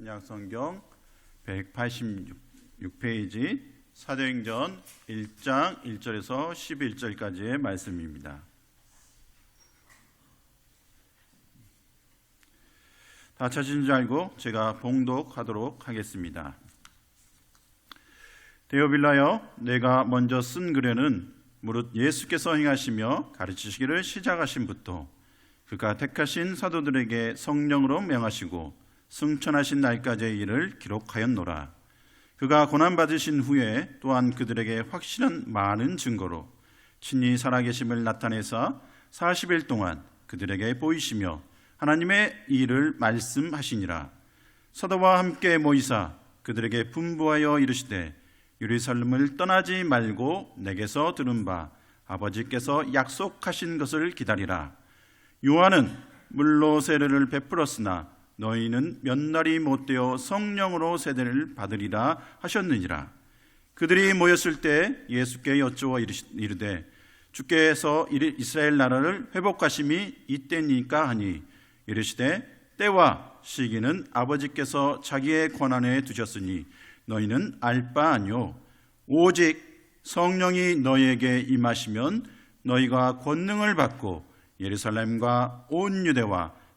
신약성경 186페이지 사도행전 1장 1절에서 11절까지의 말씀입니다. 다 찾은 줄 알고 제가 봉독하도록 하겠습니다. 데오빌라여 내가 먼저 쓴 글에는 무릇 예수께서 행하시며 가르치시기를 시작하신부터 그가 택하신 사도들에게 성령으로 명하시고 승천하신 날까지의 일을 기록하였노라. 그가 고난 받으신 후에 또한 그들에게 확실한 많은 증거로 친히 살아계심을 나타내사 40일 동안 그들에게 보이시며 하나님의 일을 말씀하시니라. 사도와 함께 모이사 그들에게 분부하여 이르시되 예루살렘을 떠나지 말고 내게서 들은 바 아버지께서 약속하신 것을 기다리라. 요한은 물로 세례를 베풀었으나 너희는 몇 날이 못되어 성령으로 세례를 받으리라 하셨느니라. 그들이 모였을 때 예수께 여쭈어 이르되 주께서 이스라엘 나라를 회복하심이 이때니까 하니 이르시되 때와 시기는 아버지께서 자기의 권한에 두셨으니 너희는 알 바 아니요 오직 성령이 너희에게 임하시면 너희가 권능을 받고 예루살렘과 온 유대와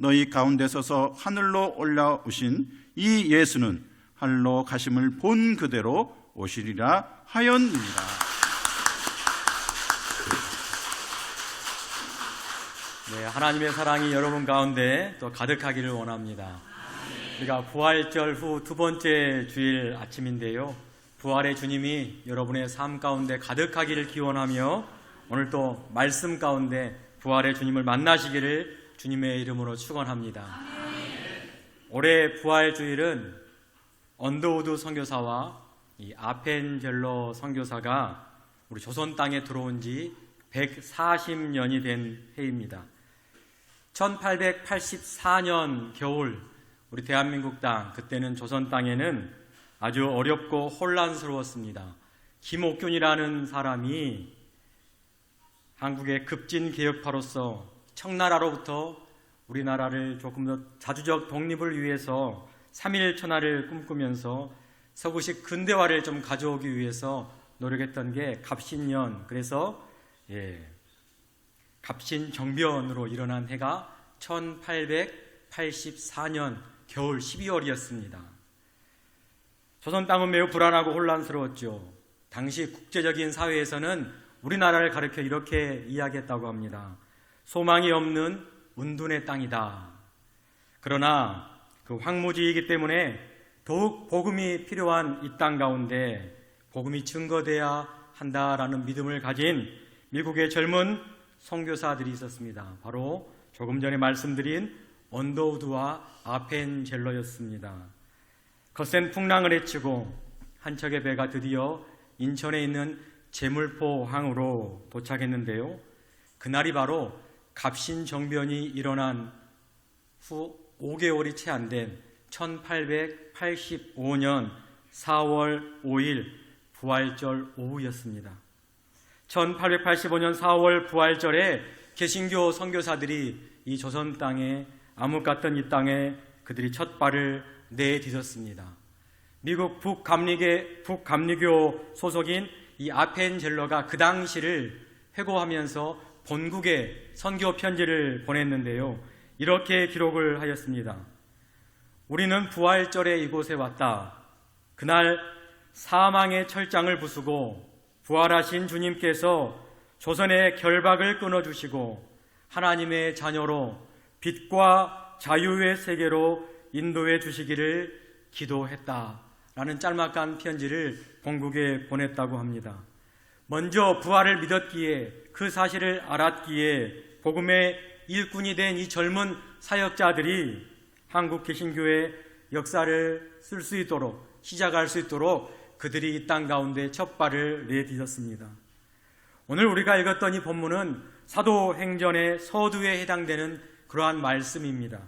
너희 가운데 서서 하늘로 올라오신 이 예수는 하늘로 가심을 본 그대로 오시리라 하였느니라. 네, 하나님의 사랑이 여러분 가운데 또 가득하기를 원합니다. 우리가 부활절 후 두 번째 주일 아침인데요. 부활의 주님이 여러분의 삶 가운데 가득하기를 기원하며 오늘 또 말씀 가운데 부활의 주님을 만나시기를 주님의 이름으로 축원합니다. 올해 부활 주일은 언더우드 선교사와 이 아펜젤로 선교사가 우리 조선 땅에 들어온 지 140년이 된 해입니다. 1884년 겨울 우리 대한민국 땅 그때는 조선 땅에는 아주 어렵고 혼란스러웠습니다. 김옥균이라는 사람이 한국의 급진 개혁파로서 청나라로부터 우리나라를 조금 더 자주적 독립을 위해서 3일 천하를 꿈꾸면서 서구식 근대화를 좀 가져오기 위해서 노력했던 게 갑신년 그래서 예, 갑신 정변으로 일어난 해가 1884년 겨울 12월이었습니다. 조선 땅은 매우 불안하고 혼란스러웠죠. 당시 국제적인 사회에서는 우리나라를 가리켜 이렇게 이야기했다고 합니다. 소망이 없는 운둔의 땅이다. 그러나 그 황무지이기 때문에 더욱 복음이 필요한 이 땅 가운데 복음이 증거돼야 한다라는 믿음을 가진 미국의 젊은 선교사들이 있었습니다. 바로 조금 전에 말씀드린 언더우드와 아펜젤러였습니다. 거센 풍랑을 헤치고 한 척의 배가 드디어 인천에 있는 제물포항으로 도착했는데요. 그날이 바로 갑신정변이 일어난 후 5개월이 채 안 된 1885년 4월 5일 부활절 오후였습니다. 1885년 4월 부활절에 개신교 선교사들이 이 조선 땅에 암흑 같던 이 땅에 그들이 첫 발을 내딛었습니다. 미국 북감리계, 북감리교 소속인 이 아펜젤러가 그 당시를 회고하면서 본국에 선교 편지를 보냈는데요. 이렇게 기록을 하였습니다. 우리는 부활절에 이곳에 왔다. 그날 사망의 철장을 부수고 부활하신 주님께서 조선의 결박을 끊어주시고 하나님의 자녀로 빛과 자유의 세계로 인도해 주시기를 기도했다. 라는 짤막한 편지를 본국에 보냈다고 합니다. 먼저 부활을 믿었기에 그 사실을 알았기에 복음의 일꾼이 된 이 젊은 사역자들이 한국 개신교의 역사를 쓸 수 있도록 시작할 수 있도록 그들이 이 땅 가운데 첫 발을 내디뎠습니다. 오늘 우리가 읽었던 이 본문은 사도행전의 서두에 해당되는 그러한 말씀입니다.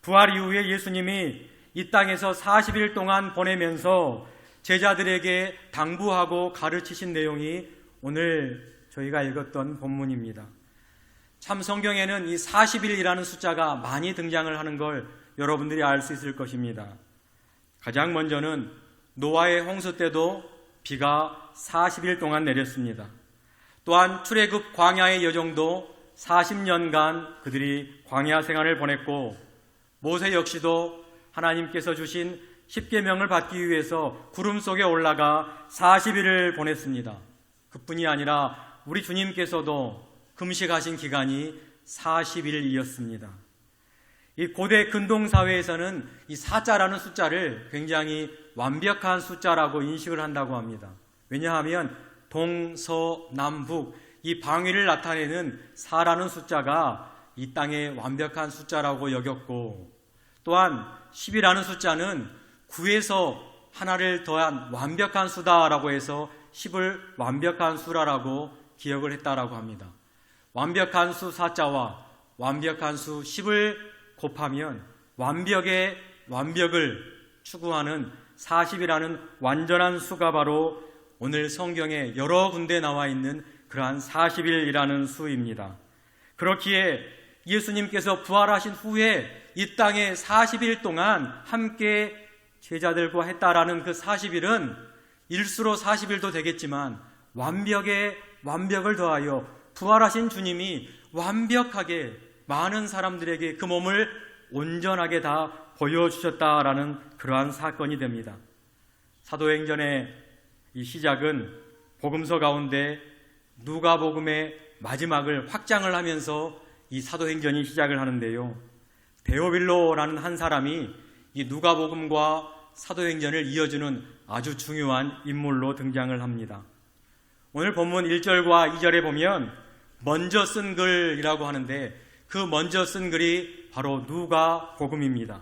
부활 이후에 예수님이 이 땅에서 40일 동안 보내면서 제자들에게 당부하고 가르치신 내용이 오늘 저희가 읽었던 본문입니다. 참 성경에는 이 40일이라는 숫자가 많이 등장을 하는 걸 여러분들이 알 수 있을 것입니다. 가장 먼저는 노아의 홍수 때도 비가 40일 동안 내렸습니다. 또한 출애굽 광야의 여정도 40년간 그들이 광야 생활을 보냈고 모세 역시도 하나님께서 주신 십계명을 받기 위해서 구름 속에 올라가 40일을 보냈습니다. 그뿐이 아니라 우리 주님께서도 금식하신 기간이 40일이었습니다. 이 고대 근동 사회에서는 이 사자라는 숫자를 굉장히 완벽한 숫자라고 인식을 한다고 합니다. 왜냐하면 동서 남북 이 방위를 나타내는 사라는 숫자가 이 땅의 완벽한 숫자라고 여겼고 또한 10이라는 숫자는 9에서 하나를 더한 완벽한 수다라고 해서 10을 완벽한 수라라고 기억을 했다라고 합니다. 완벽한 수 사자와 완벽한 수 10을 곱하면 완벽의 완벽을 추구하는 40이라는 완전한 수가 바로 오늘 성경에 여러 군데 나와 있는 그러한 40일이라는 수입니다. 그렇기에 예수님께서 부활하신 후에 이 땅에 40일 동안 함께 제자들과 했다라는 그 40일은 일수로 40일도 되겠지만 완벽에 완벽을 더하여 부활하신 주님이 완벽하게 많은 사람들에게 그 몸을 온전하게 다 보여주셨다라는 그러한 사건이 됩니다. 사도행전의 이 시작은 복음서 가운데 누가복음의 마지막을 확장을 하면서 이 사도행전이 시작을 하는데요. 데오빌로라는 한 사람이 이 누가복음과 사도행전을 이어주는 아주 중요한 인물로 등장을 합니다. 오늘 본문 1절과 2절에 보면 먼저 쓴 글이라고 하는데 그 먼저 쓴 글이 바로 누가 복음입니다.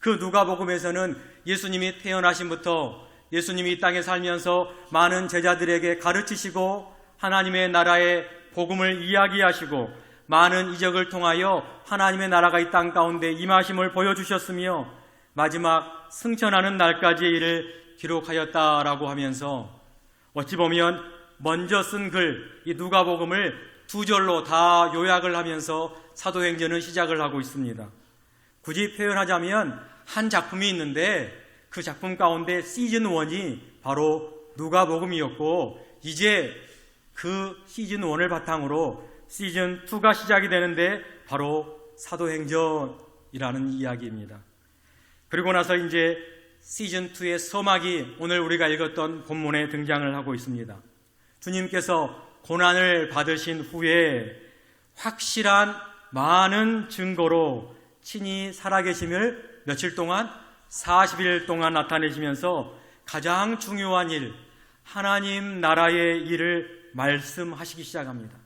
그 누가 복음에서는 예수님이 태어나심부터 예수님이 이 땅에 살면서 많은 제자들에게 가르치시고 하나님의 나라의 복음을 이야기하시고 많은 이적을 통하여 하나님의 나라가 이 땅 가운데 임하심을 보여주셨으며 마지막 승천하는 날까지의 일을 기록하였다라고 하면서 어찌 보면 먼저 쓴 글, 이 누가복음을 두 절로 다 요약을 하면서 사도행전은 시작을 하고 있습니다. 굳이 표현하자면 한 작품이 있는데 그 작품 가운데 시즌 1이 바로 누가복음이었고 이제 그 시즌 1을 바탕으로 시즌 2가 시작이 되는데 바로 사도행전이라는 이야기입니다. 그리고 나서 이제 시즌 2의 서막이 오늘 우리가 읽었던 본문에 등장을 하고 있습니다. 주님께서 고난을 받으신 후에 확실한 많은 증거로 친히 살아계심을 며칠 동안 40일 동안 나타내시면서 가장 중요한 일, 하나님 나라의 일을 말씀하시기 시작합니다.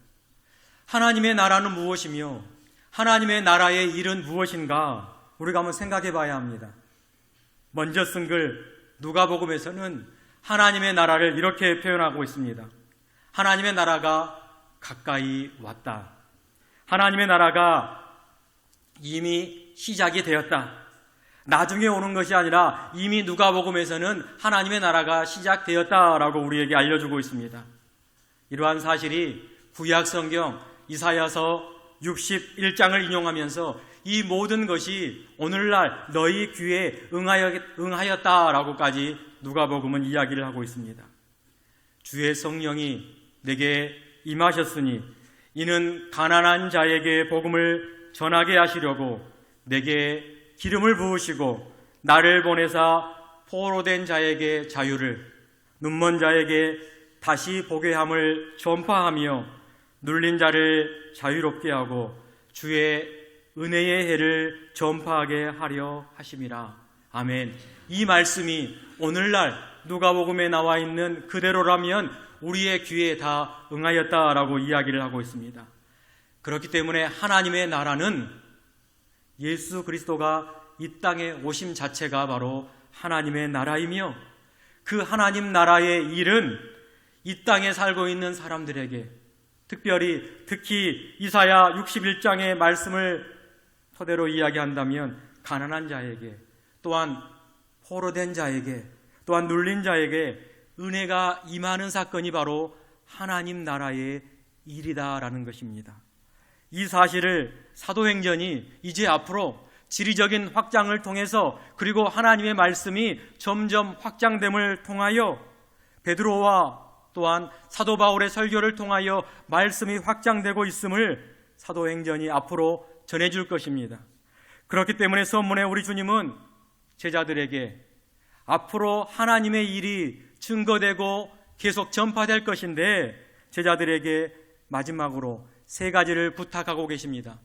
하나님의 나라는 무엇이며 하나님의 나라의 일은 무엇인가 우리가 한번 생각해 봐야 합니다. 먼저 쓴 글 누가복음에서는 하나님의 나라를 이렇게 표현하고 있습니다. 하나님의 나라가 가까이 왔다. 하나님의 나라가 이미 시작이 되었다. 나중에 오는 것이 아니라 이미 누가복음에서는 하나님의 나라가 시작되었다라고 우리에게 알려주고 있습니다. 이러한 사실이 구약 성경 이사야서 61장을 인용하면서 이 모든 것이 오늘날 너희 귀에 응하였다라고까지 누가복음은 이야기를 하고 있습니다. 주의 성령이 내게 임하셨으니 이는 가난한 자에게 복음을 전하게 하시려고 내게 기름을 부으시고 나를 보내사 포로된 자에게 자유를 눈먼 자에게 다시 보게 함을 전파하며 눌린 자를 자유롭게 하고 주의 은혜의 해를 전파하게 하려 하심이라. 아멘. 이 말씀이 오늘날 누가복음에 나와 있는 그대로라면 우리의 귀에 다 응하였다라고 이야기를 하고 있습니다. 그렇기 때문에 하나님의 나라는 예수 그리스도가 이 땅에 오심 자체가 바로 하나님의 나라이며 그 하나님 나라의 일은 이 땅에 살고 있는 사람들에게 특별히 특히 이사야 61장의 말씀을 토대로 이야기한다면 가난한 자에게 또한 포로된 자에게 또한 눌린 자에게 은혜가 임하는 사건이 바로 하나님 나라의 일이다라는 것입니다. 이 사실을 사도행전이 이제 앞으로 지리적인 확장을 통해서 그리고 하나님의 말씀이 점점 확장됨을 통하여 베드로와 또한 사도 바울의 설교를 통하여 말씀이 확장되고 있음을 사도행전이 앞으로 전해줄 것입니다. 그렇기 때문에 선문에 우리 주님은 제자들에게 앞으로 하나님의 일이 증거되고 계속 전파될 것인데 제자들에게 마지막으로 세 가지를 부탁하고 계십니다.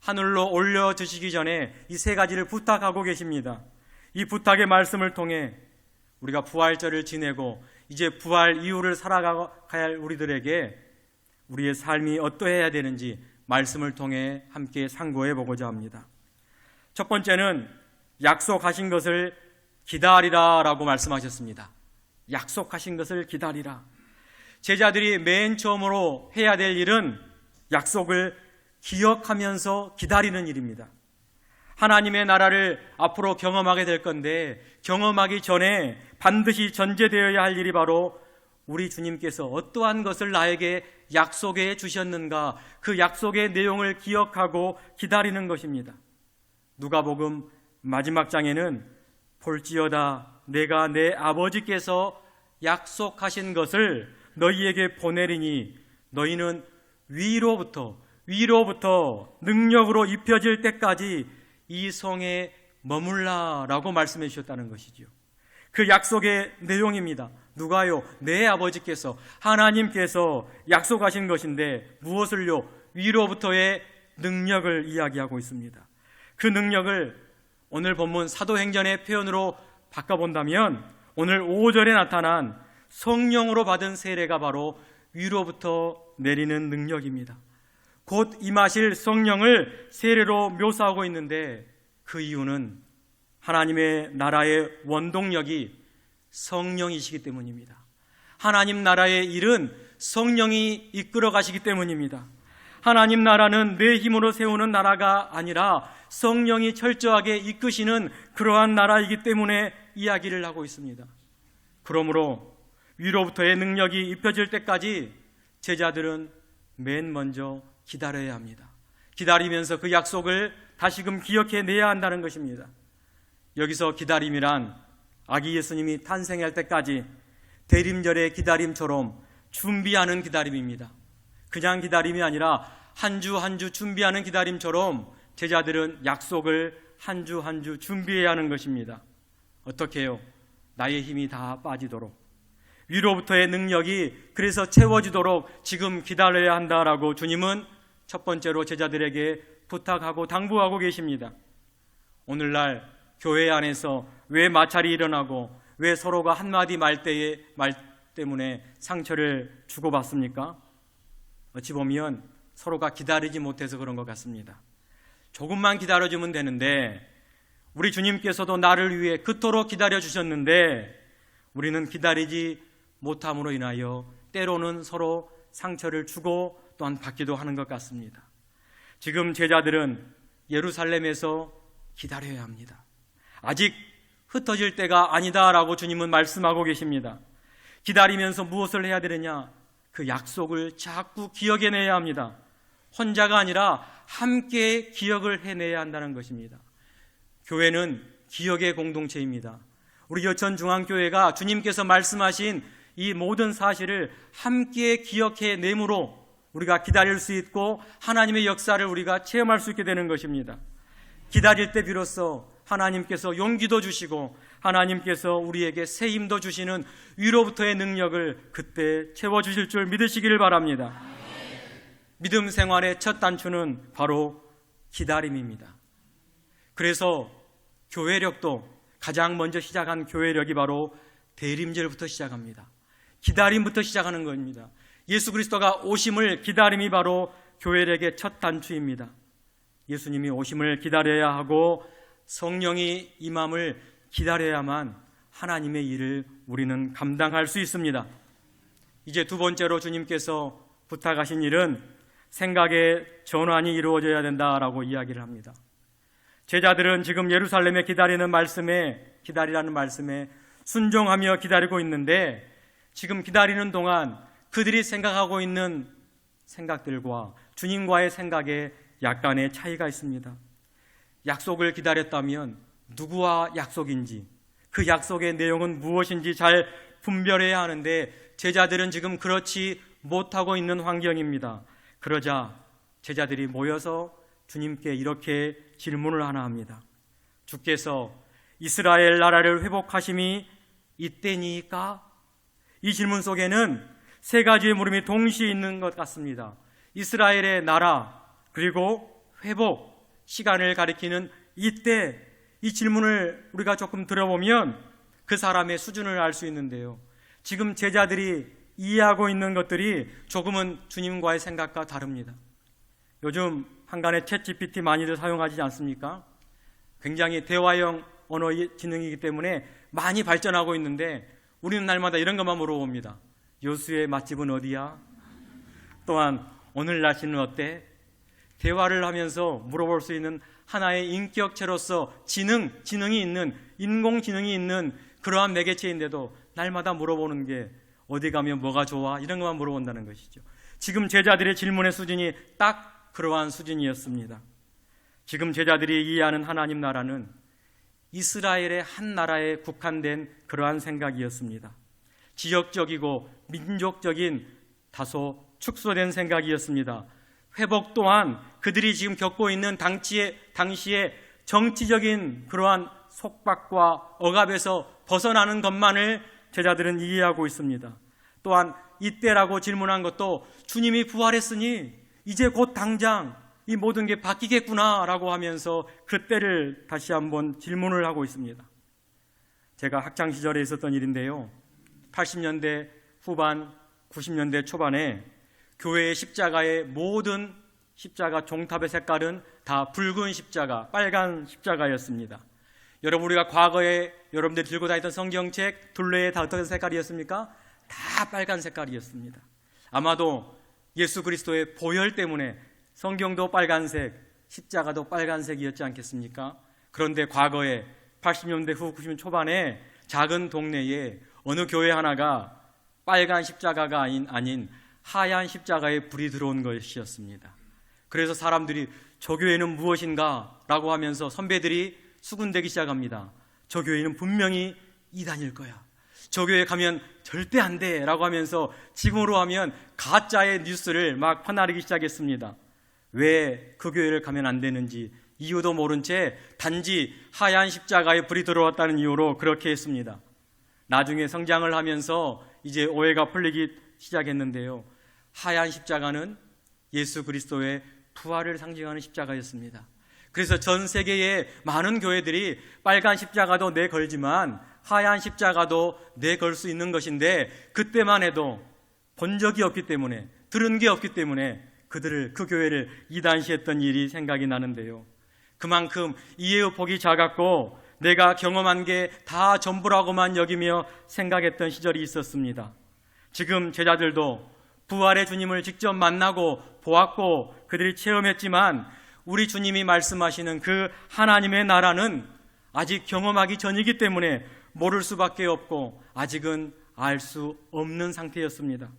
하늘로 올려 주시기 전에 이 세 가지를 부탁하고 계십니다. 이 부탁의 말씀을 통해 우리가 부활절을 지내고 이제 부활 이후를 살아가야 할 우리들에게 우리의 삶이 어떠해야 되는지 말씀을 통해 함께 상고해 보고자 합니다. 첫 번째는 약속하신 것을 기다리라라고 말씀하셨습니다. 약속하신 것을 기다리라. 제자들이 맨 처음으로 해야 될 일은 약속을 기억하면서 기다리는 일입니다. 하나님의 나라를 앞으로 경험하게 될 건데 경험하기 전에 반드시 전제되어야 할 일이 바로 우리 주님께서 어떠한 것을 나에게 약속해 주셨는가 그 약속의 내용을 기억하고 기다리는 것입니다. 누가복음 마지막 장에는 볼지어다 내가 내 아버지께서 약속하신 것을 너희에게 보내리니 너희는 위로부터 위로부터 능력으로 입혀질 때까지 이 성에 머물라라고 말씀해 주셨다는 것이죠. 그 약속의 내용입니다. 누가요? 내 아버지께서 하나님께서 약속하신 것인데 무엇을요? 위로부터의 능력을 이야기하고 있습니다. 그 능력을 오늘 본문 사도행전의 표현으로 바꿔본다면 오늘 5절에 나타난 성령으로 받은 세례가 바로 위로부터 내리는 능력입니다. 곧 임하실 성령을 세례로 묘사하고 있는데 그 이유는 하나님의 나라의 원동력이 성령이시기 때문입니다. 하나님 나라의 일은 성령이 이끌어 가시기 때문입니다. 하나님 나라는 내 힘으로 세우는 나라가 아니라 성령이 철저하게 이끄시는 그러한 나라이기 때문에 이야기를 하고 있습니다. 그러므로 위로부터의 능력이 입혀질 때까지 제자들은 맨 먼저 기다려야 합니다. 기다리면서 그 약속을 다시금 기억해 내야 한다는 것입니다. 여기서 기다림이란 아기 예수님이 탄생할 때까지 대림절의 기다림처럼 준비하는 기다림입니다. 그냥 기다림이 아니라 한 주 한 주 준비하는 기다림처럼 제자들은 약속을 한 주 한 주 준비해야 하는 것입니다. 어떻게 해요? 나의 힘이 다 빠지도록 위로부터의 능력이 그래서 채워지도록 지금 기다려야 한다라고 주님은 첫 번째로 제자들에게 부탁하고 당부하고 계십니다. 오늘날 교회 안에서 왜 마찰이 일어나고 왜 서로가 한마디 말 때에 말 때문에 상처를 주고받습니까? 어찌 보면 서로가 기다리지 못해서 그런 것 같습니다. 조금만 기다려주면 되는데 우리 주님께서도 나를 위해 그토록 기다려 주셨는데 우리는 기다리지 못함으로 인하여 때로는 서로 상처를 주고 또한 받기도 하는 것 같습니다. 지금 제자들은 예루살렘에서 기다려야 합니다. 아직 흩어질 때가 아니다라고 주님은 말씀하고 계십니다. 기다리면서 무엇을 해야 되느냐? 그 약속을 자꾸 기억해내야 합니다. 혼자가 아니라 함께 기억을 해내야 한다는 것입니다. 교회는 기억의 공동체입니다. 우리 여천 중앙교회가 주님께서 말씀하신 이 모든 사실을 함께 기억해 내므로 우리가 기다릴 수 있고 하나님의 역사를 우리가 체험할 수 있게 되는 것입니다. 기다릴 때 비로소 하나님께서 용기도 주시고 하나님께서 우리에게 새 힘도 주시는 위로부터의 능력을 그때 채워 주실 줄 믿으시기를 바랍니다. 믿음 생활의 첫 단추는 바로 기다림입니다. 그래서 교회력도 가장 먼저 시작한 교회력이 바로 대림절부터 시작합니다. 기다림부터 시작하는 겁니다. 예수 그리스도가 오심을 기다림이 바로 교회력의 첫 단추입니다. 예수님이 오심을 기다려야 하고 성령이 임함을 기다려야만 하나님의 일을 우리는 감당할 수 있습니다. 이제 두 번째로 주님께서 부탁하신 일은 생각의 전환이 이루어져야 된다라고 이야기를 합니다. 제자들은 지금 예루살렘에 기다리는 말씀에 기다리라는 말씀에 순종하며 기다리고 있는데 지금 기다리는 동안 그들이 생각하고 있는 생각들과 주님과의 생각에 약간의 차이가 있습니다. 약속을 기다렸다면 누구와 약속인지 그 약속의 내용은 무엇인지 잘 분별해야 하는데 제자들은 지금 그렇지 못하고 있는 환경입니다. 그러자 제자들이 모여서 주님께 이렇게 질문을 하나 합니다. 주께서 이스라엘 나라를 회복하심이 이때니까? 이 질문 속에는 세 가지의 물음이 동시에 있는 것 같습니다. 이스라엘의 나라, 그리고 회복, 시간을 가리키는 이때, 이 질문을 우리가 조금 들어보면 그 사람의 수준을 알 수 있는데요. 지금 제자들이 이해하고 있는 것들이 조금은 주님과의 생각과 다릅니다. 요즘 한간에 챗 GPT 많이들 사용하지 않습니까? 굉장히 대화형 언어 지능이기 때문에 많이 발전하고 있는데 우리는 날마다 이런 것만 물어봅니다. 요수의 맛집은 어디야? 또한 오늘 날씨는 어때? 대화를 하면서 물어볼 수 있는 하나의 인격체로서 지능, 지능이 있는 인공지능이 있는 그러한 매개체인데도 날마다 물어보는 게 어디 가면 뭐가 좋아? 이런 것만 물어본다는 것이죠. 지금 제자들의 질문의 수준이 딱 그러한 수준이었습니다. 지금 제자들이 이해하는 하나님 나라는 이스라엘의 한 나라에 국한된 그러한 생각이었습니다. 지역적이고 민족적인 다소 축소된 생각이었습니다. 회복 또한 그들이 지금 겪고 있는 당시의, 당시의 정치적인 그러한 속박과 억압에서 벗어나는 것만을 제자들은 이해하고 있습니다. 또한 이때라고 질문한 것도 주님이 부활했으니 이제 곧 당장 이 모든 게 바뀌겠구나라고 하면서 그때를 다시 한번 질문을 하고 있습니다. 제가 학창 시절에 있었던 일인데요. 80년대 후반, 90년대 초반에 교회의 십자가의 모든 십자가 종탑의 색깔은 다 붉은 십자가, 빨간 십자가였습니다. 여러분 우리가 과거에 여러분들 들고 다니던 성경책 둘레에 다 어떤 색깔이었습니까? 다 빨간 색깔이었습니다. 아마도 예수 그리스도의 보혈 때문에 성경도 빨간색, 십자가도 빨간색이었지 않겠습니까? 그런데 과거에 80년대 후 90년 초반에 작은 동네에 어느 교회 하나가 빨간 십자가가 아닌, 아닌 하얀 십자가에 불이 들어온 것이었습니다. 그래서 사람들이 저 교회는 무엇인가? 라고 하면서 선배들이 수군대기 시작합니다. 저 교회는 분명히 이단일 거야. 저 교회 가면 절대 안 돼. 라고 하면서 지금으로 하면 가짜의 뉴스를 막 퍼나르기 시작했습니다. 왜 그 교회를 가면 안 되는지 이유도 모른 채 단지 하얀 십자가에 불이 들어왔다는 이유로 그렇게 했습니다. 나중에 성장을 하면서 이제 오해가 풀리기 시작했는데요. 하얀 십자가는 예수 그리스도의 부활을 상징하는 십자가였습니다. 그래서 전 세계의 많은 교회들이 빨간 십자가도 내걸지만 하얀 십자가도 내걸 수 있는 것인데 그때만 해도 본 적이 없기 때문에 들은 게 없기 때문에 그들을 그 교회를 이단시했던 일이 생각이 나는데요. 그만큼 이해의 폭이 작았고 내가 경험한 게 다 전부라고만 여기며 생각했던 시절이 있었습니다. 지금 제자들도 부활의 주님을 직접 만나고 보았고 그들이 체험했지만 우리 주님이 말씀하시는 그 하나님의 나라는 아직 경험하기 전이기 때문에 모를 수밖에 없고 아직은 알 수 없는 상태였습니다.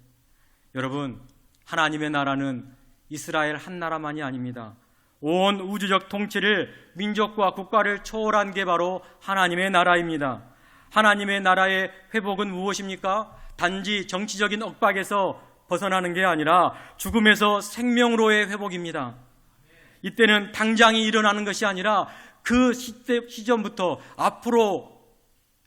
여러분, 하나님의 나라는 이스라엘 한 나라만이 아닙니다. 온 우주적 통치를 민족과 국가를 초월한 게 바로 하나님의 나라입니다. 하나님의 나라의 회복은 무엇입니까? 단지 정치적인 엇박에서 벗어나는 게 아니라 죽음에서 생명으로의 회복입니다. 이때는 당장이 일어나는 것이 아니라 그 시대, 시점부터 앞으로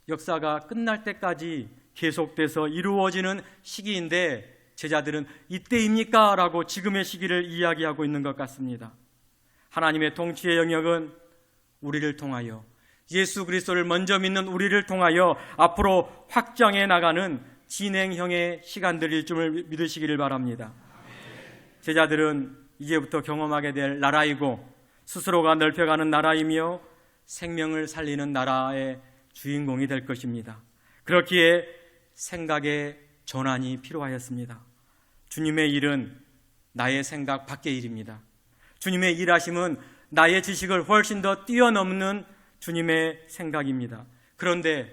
역사가 끝날 때까지 계속돼서 이루어지는 시기인데 제자들은 이때입니까? 라고 지금의 시기를 이야기하고 있는 것 같습니다. 하나님의 통치의 영역은 우리를 통하여 예수 그리스도를 먼저 믿는 우리를 통하여 앞으로 확장해 나가는 진행형의 시간들일 줄 믿으시기를 바랍니다. 제자들은 이제부터 경험하게 될 나라이고 스스로가 넓혀가는 나라이며 생명을 살리는 나라의 주인공이 될 것입니다. 그렇기에 생각의 전환이 필요하였습니다. 주님의 일은 나의 생각 밖의 일입니다. 주님의 일하심은 나의 지식을 훨씬 더 뛰어넘는 주님의 생각입니다. 그런데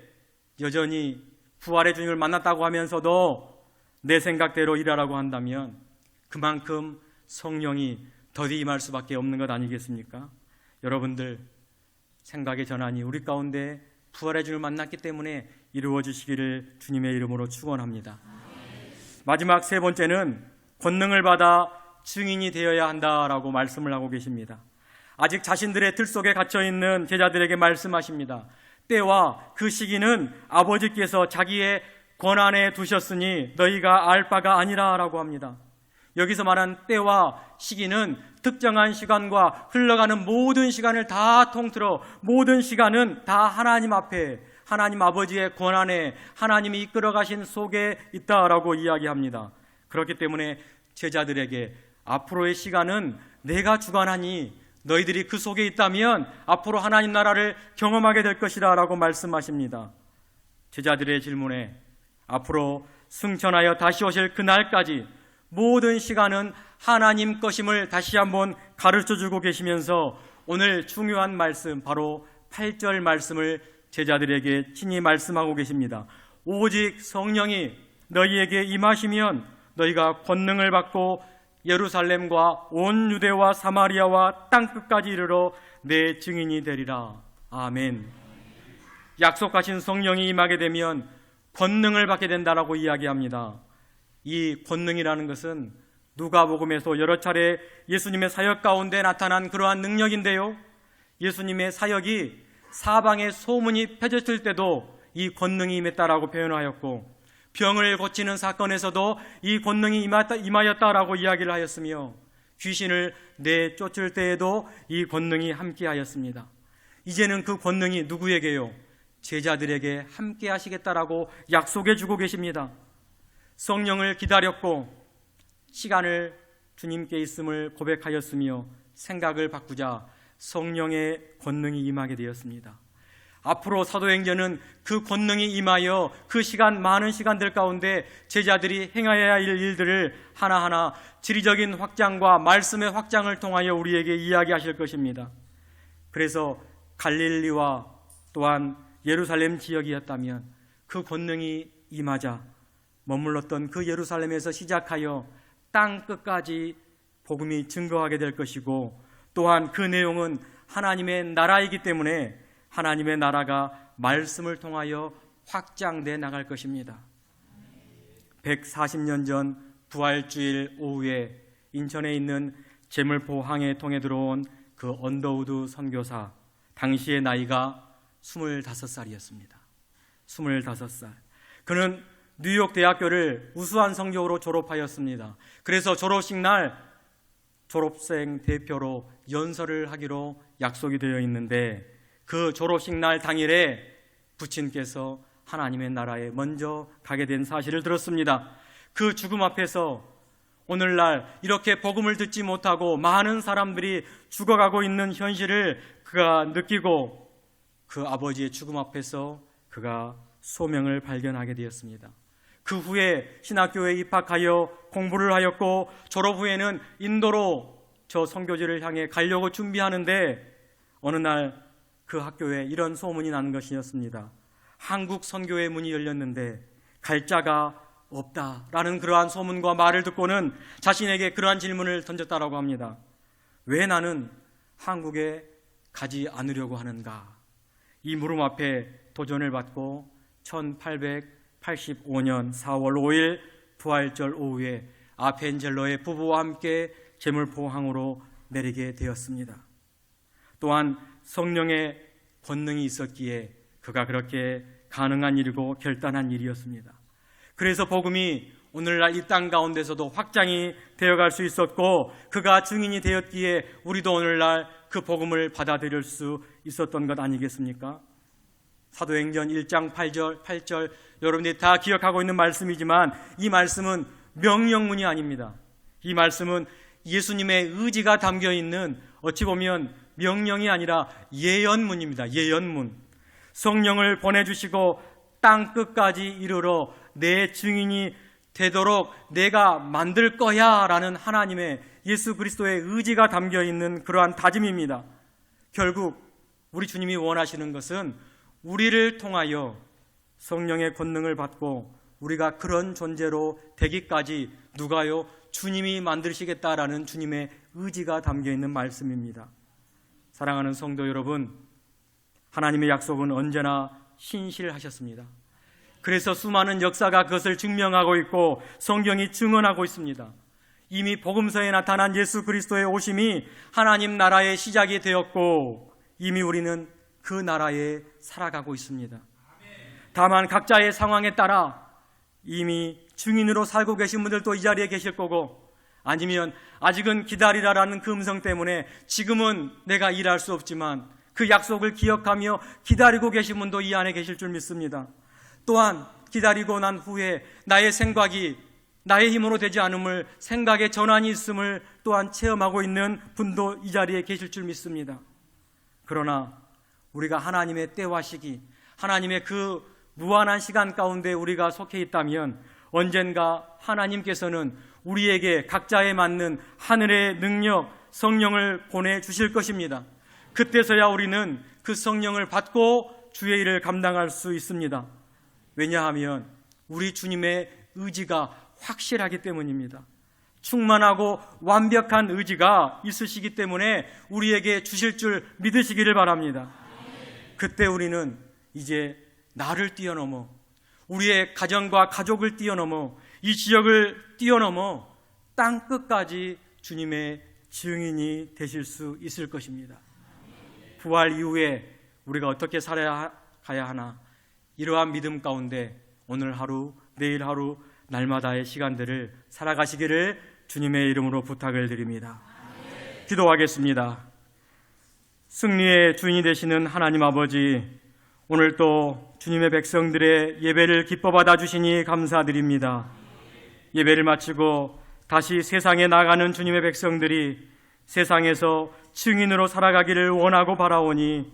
여전히 부활의 주님을 만났다고 하면서도 내 생각대로 일하라고 한다면 그만큼 성령이 더디 임할 수밖에 없는 것 아니겠습니까? 여러분들 생각의 전환이 우리 가운데 부활의 주를 만났기 때문에 이루어 주시기를 주님의 이름으로 축원합니다. 마지막 세 번째는 권능을 받아 증인이 되어야 한다라고 말씀을 하고 계십니다. 아직 자신들의 틀 속에 갇혀 있는 제자들에게 말씀하십니다. 때와 그 시기는 아버지께서 자기의 권한에 두셨으니 너희가 알 바가 아니라라고 합니다. 여기서 말한 때와 시기는 특정한 시간과 흘러가는 모든 시간을 다 통틀어 모든 시간은 다 하나님 앞에 하나님 아버지의 권한에 하나님이 이끌어 가신 속에 있다라고 이야기합니다. 그렇기 때문에 제자들에게 앞으로의 시간은 내가 주관하니 너희들이 그 속에 있다면 앞으로 하나님 나라를 경험하게 될 것이라라고 말씀하십니다. 제자들의 질문에 앞으로 승천하여 다시 오실 그날까지 모든 시간은 하나님 것임을 다시 한번 가르쳐 주고 계시면서 오늘 중요한 말씀 바로 8절 말씀을 제자들에게 친히 말씀하고 계십니다. 오직 성령이 너희에게 임하시면 너희가 권능을 받고 예루살렘과 온 유대와 사마리아와 땅 끝까지 이르러 내 증인이 되리라. 아멘. 약속하신 성령이 임하게 되면 권능을 받게 된다라고 이야기합니다. 이 권능이라는 것은 누가복음에서 여러 차례 예수님의 사역 가운데 나타난 그러한 능력인데요. 예수님의 사역이 사방에 소문이 펴졌을 때도 이 권능이 임했다라고 표현하였고 병을 고치는 사건에서도 이 권능이 임하였다, 임하였다라고 이야기를 하였으며 귀신을 내쫓을 때에도 이 권능이 함께하였습니다. 이제는 그 권능이 누구에게요? 제자들에게 함께 하시겠다라고 약속해 주고 계십니다. 성령을 기다렸고 시간을 주님께 있음을 고백하였으며 생각을 바꾸자 성령의 권능이 임하게 되었습니다. 앞으로 사도행전은 그 권능이 임하여 그 시간 많은 시간들 가운데 제자들이 행하여야 할 일들을 하나하나 지리적인 확장과 말씀의 확장을 통하여 우리에게 이야기하실 것입니다. 그래서 갈릴리와 또한 예루살렘 지역이었다면 그 권능이 임하자 머물렀던 그 예루살렘에서 시작하여 땅 끝까지 복음이 증거하게 될 것이고 또한 그 내용은 하나님의 나라이기 때문에 하나님의 나라가 말씀을 통하여 확장돼 나갈 것입니다. 140년 전 부활주일 오후에 인천에 있는 제물포 항해 통해 들어온 그 언더우드 선교사 당시의 나이가 25살이었습니다. 25살. 그는 뉴욕 대학교를 우수한 성적으로 졸업하였습니다. 그래서 졸업식 날 졸업생 대표로 연설을 하기로 약속이 되어 있는데 그 졸업식 날 당일에 부친께서 하나님의 나라에 먼저 가게 된 사실을 들었습니다. 그 죽음 앞에서 오늘날 이렇게 복음을 듣지 못하고 많은 사람들이 죽어가고 있는 현실을 그가 느끼고 그 아버지의 죽음 앞에서 그가 소명을 발견하게 되었습니다. 그 후에 신학교에 입학하여 공부를 하였고 졸업 후에는 인도로 저 선교지를 향해 가려고 준비하는데 어느 날 그 학교에 이런 소문이 나는 것이었습니다. 한국 선교의 문이 열렸는데 갈 자가 없다라는 그러한 소문과 말을 듣고는 자신에게 그러한 질문을 던졌다라고 합니다. 왜 나는 한국에 가지 않으려고 하는가? 이 물음 앞에 도전을 받고 1885년 4월 5일 부활절 오후에 아펜젤러의 부부와 함께 제물포항으로 내리게 되었습니다. 또한 성령의 권능이 있었기에 그가 그렇게 가능한 일이고 결단한 일이었습니다. 그래서 복음이 오늘날 이 땅 가운데서도 확장이 되어갈 수 있었고 그가 증인이 되었기에 우리도 오늘날 그 복음을 받아들일 수 있었던 것 아니겠습니까? 사도행전 1장 8절, 8절 여러분들이 다 기억하고 있는 말씀이지만 이 말씀은 명령문이 아닙니다. 이 말씀은 예수님의 의지가 담겨 있는 어찌 보면 명령이 아니라 예언문입니다. 예언문. 성령을 보내주시고 땅 끝까지 이르러 내 증인이 되도록 내가 만들 거야 라는 하나님의 예수 그리스도의 의지가 담겨 있는 그러한 다짐입니다. 결국 우리 주님이 원하시는 것은 우리를 통하여 성령의 권능을 받고 우리가 그런 존재로 되기까지 누가요? 주님이 만드시겠다라는 주님의 의지가 담겨 있는 말씀입니다. 사랑하는 성도 여러분, 하나님의 약속은 언제나 신실하셨습니다. 그래서 수많은 역사가 그것을 증명하고 있고 성경이 증언하고 있습니다. 이미 복음서에 나타난 예수 그리스도의 오심이 하나님 나라의 시작이 되었고 이미 우리는 그 나라에 살아가고 있습니다. 다만 각자의 상황에 따라 이미 증인으로 살고 계신 분들도 이 자리에 계실 거고 아니면 아직은 기다리라라는 그 음성 때문에 지금은 내가 일할 수 없지만 그 약속을 기억하며 기다리고 계신 분도 이 안에 계실 줄 믿습니다. 또한 기다리고 난 후에 나의 생각이 나의 힘으로 되지 않음을 생각의 전환이 있음을 또한 체험하고 있는 분도 이 자리에 계실 줄 믿습니다. 그러나 우리가 하나님의 때와 시기, 하나님의 그 무한한 시간 가운데 우리가 속해 있다면 언젠가 하나님께서는 우리에게 각자에 맞는 하늘의 능력, 성령을 보내주실 것입니다. 그때서야 우리는 그 성령을 받고 주의 일을 감당할 수 있습니다. 왜냐하면 우리 주님의 의지가 확실하기 때문입니다. 충만하고 완벽한 의지가 있으시기 때문에 우리에게 주실 줄 믿으시기를 바랍니다. 그때 우리는 이제 나를 뛰어넘어 우리의 가정과 가족을 뛰어넘어 이 지역을 뛰어넘어 땅 끝까지 주님의 증인이 되실 수 있을 것입니다. 부활 이후에 우리가 어떻게 살아야 가야 하나 이러한 믿음 가운데 오늘 하루 내일 하루 날마다의 시간들을 살아가시기를 주님의 이름으로 부탁을 드립니다. 기도하겠습니다. 승리의 주인이 되시는 하나님 아버지, 오늘 또 주님의 백성들의 예배를 기뻐 받아 주시니 감사드립니다. 예배를 마치고 다시 세상에 나가는 주님의 백성들이 세상에서 증인으로 살아가기를 원하고 바라오니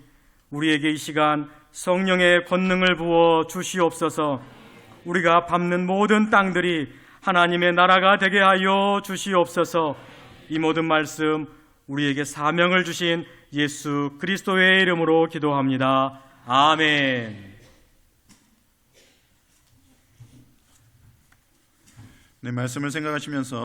우리에게 이 시간 성령의 권능을 부어 주시옵소서 우리가 밟는 모든 땅들이 하나님의 나라가 되게 하여 주시옵소서 이 모든 말씀 우리에게 사명을 주신 예수 그리스도의 이름으로 기도합니다. 아멘. 네, 말씀을 생각하시면서